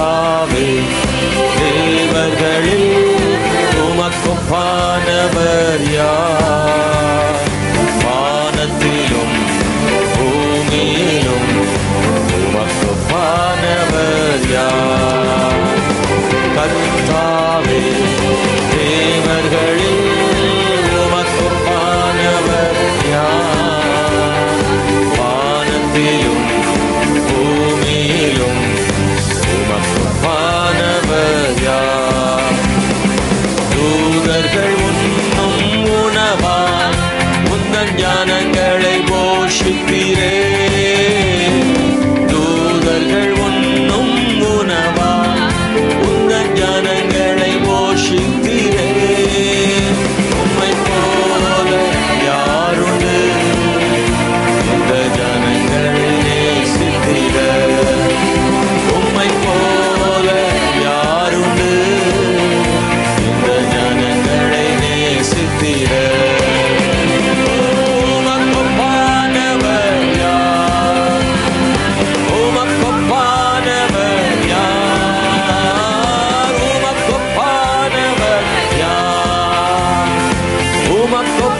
கர்த்தாவே தேவர்களில் உமக்குப்பானவர் யார்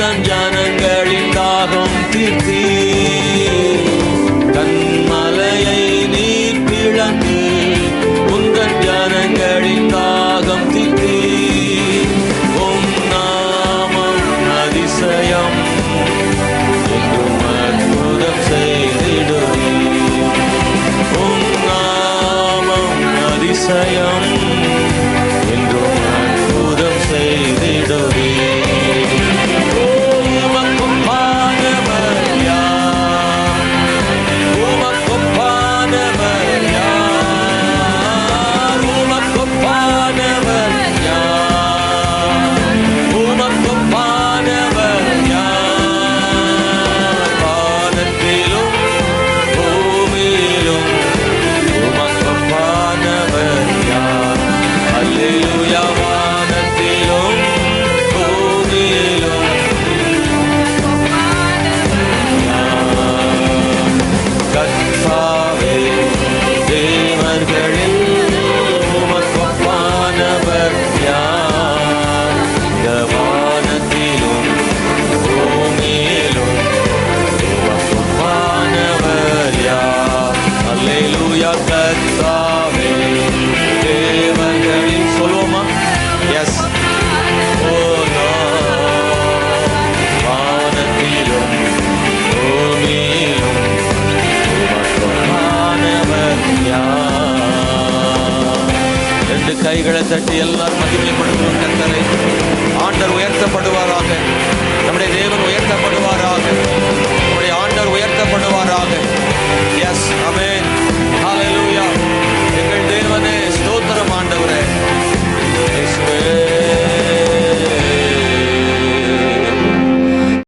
தான் ஜானங்களின் தாகம் தீர்த்தீ. தன்மலையை நீர் பிளந்து உங்கள் ஜானங்களின் தாகம் தீர்த்தீ. உம் நாமம் அதிசயம் எங்கும் அற்புதம் செய்திடுவீர். உம் நாமம் அதிசயம். Hallelujah. கைகளை தட்டி எல்லாரும் மதிப்பீடுபடுத்துவோம் கத்தரை ஆண்டர் உயர்த்தப்படுவாராக.